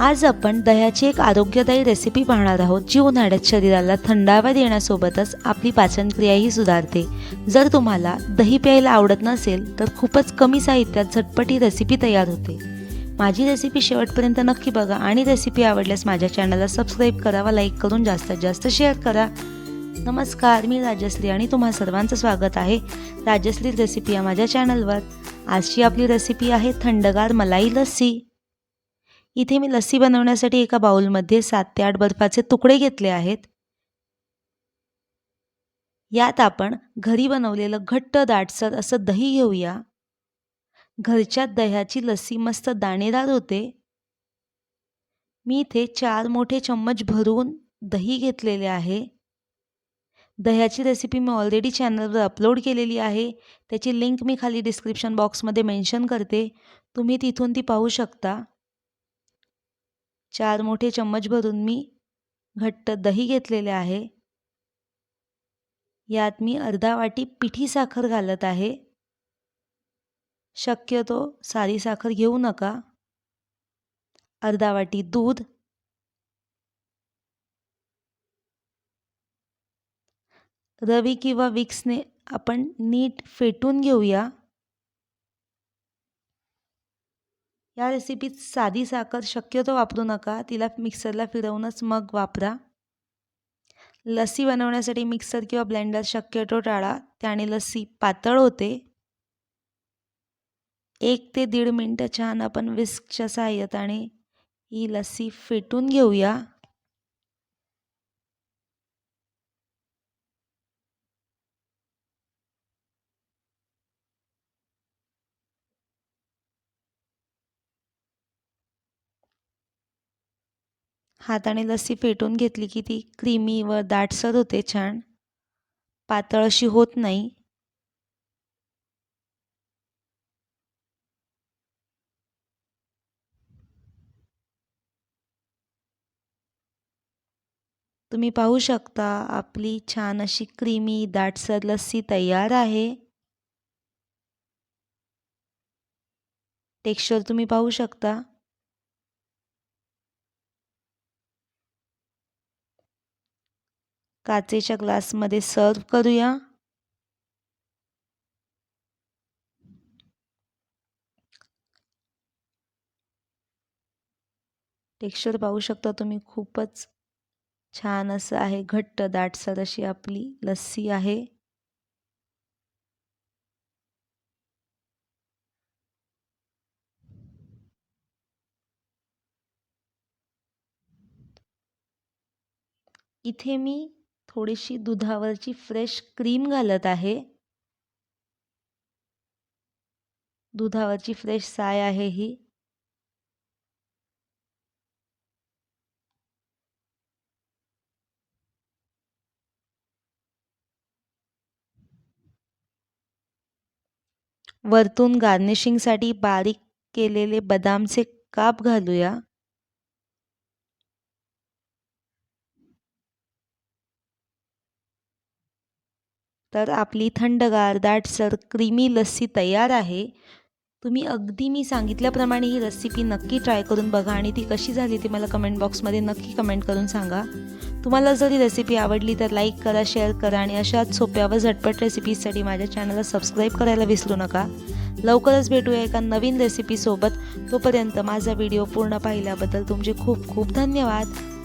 आज आपण दह्याची एक आरोग्यदायी रेसिपी पाहणार आहोत जी उन्हाळ्यात शरीराला थंडावा देण्यासोबतच आपली पाचनक्रियाही सुधारते. जर तुम्हाला दही प्यायला आवडत नसेल तर खूपच कमी साहित्यात झटपटी रेसिपी तयार होते. माझी रेसिपी शेवटपर्यंत नक्की बघा आणि रेसिपी आवडल्यास माझ्या चॅनलला सबस्क्राईब करा व लाईक करून जास्तीत जास्त शेअर करा. नमस्कार मी राजश्री आणि तुम्हा सर्वांचं स्वागत आहे राजश्री रेसिपी या माझ्या चॅनलवर आजची आपली रेसिपी आहे थंडगार मलाई लस्सी. इथे मी लस्सी बनवण्यासाठी एका बाउलमध्ये सात ते आठ बर्फाचे तुकडे घेतले आहेत. यात आपण घरी बनवलेलं घट्ट दाटसर असं दही घेऊया. घरच्या दह्याची लस्सी मस्त दाणेदार होते. मी इथे चार मोठे चम्मच भरून दही घेतलेले आहे. दह्याची रेसिपी मी ऑलरेडी चॅनलवर अपलोड केलेली आहे. त्याची लिंक मी खाली डिस्क्रिप्शन बॉक्समध्ये मेन्शन करते. तुम्ही तिथून ती पाहू शकता. चार मोठे चम्मच भरून मी घट्ट दही घेतलेले आहे. यात मी अर्धा वाटी पिठी साखर घालत आहे. शक्यतो सारी साखर घेऊ नका. अर्धा वाटी दूध. रवी किंवा विक्सने आपण नीट फेटून घेऊया. या रेसिपीत साधी साखर शक्यतो वापरू नका. तिला मिक्सरला फिरवूनच मग वापरा. लस्सी बनवण्यासाठी मिक्सर किंवा ब्लेंडर शक्यतो टाळा. त्याने लस्सी पातळ होते. एक ते दीड मिनटं छान आपण विस्कच्या सहाय्यताने ही लस्सी फेटून घेऊया. हाताने लस्सी फेटून घेतली की ती क्रीमी व दाटसर होते छान. पातळ अशी होत नाही. तुम्ही पाहू शकता आपली छान अशी क्रीमी दाटसर लस्सी तयार आहे. टेक्स्चर तुम्ही पाहू शकता. काचेच्या ग्लासमध्ये सर्व करूया. टेक्स्चर पाहू शकता तुम्ही खूपच छान असं आहे घट्ट दाटसर अशी आपली लस्सी आहे. इथे मी थोडीशी दुधावरची फ्रेश क्रीम घालत आहे. दुधावरची फ्रेश साय आहे ही. वरतून गार्निशिंगसाठी बारीक केलेले बदामचे काप घालूया. तर आपली थंडगार दाटसर क्रीमी लस्सी तयार आहे. तुम्ही अगदी मी सांगितल्याप्रमाणे ही रेसिपी नक्की ट्राय करून बघा आणि ती कशी झाली ती मला कमेंट बॉक्समध्ये नक्की कमेंट करून सांगा. तुम्हाला जर ही रेसिपी आवडली तर लाईक करा शेअर करा आणि अशाच सोप्या व झटपट रेसिपीजसाठी माझ्या चॅनलला सबस्क्राईब करायला विसरू नका. लवकरच भेटूया एका नवीन रेसिपीसोबत तोपर्यंत माझा व्हिडिओ पूर्ण पाहिल्याबद्दल तुमचे खूप खूप धन्यवाद.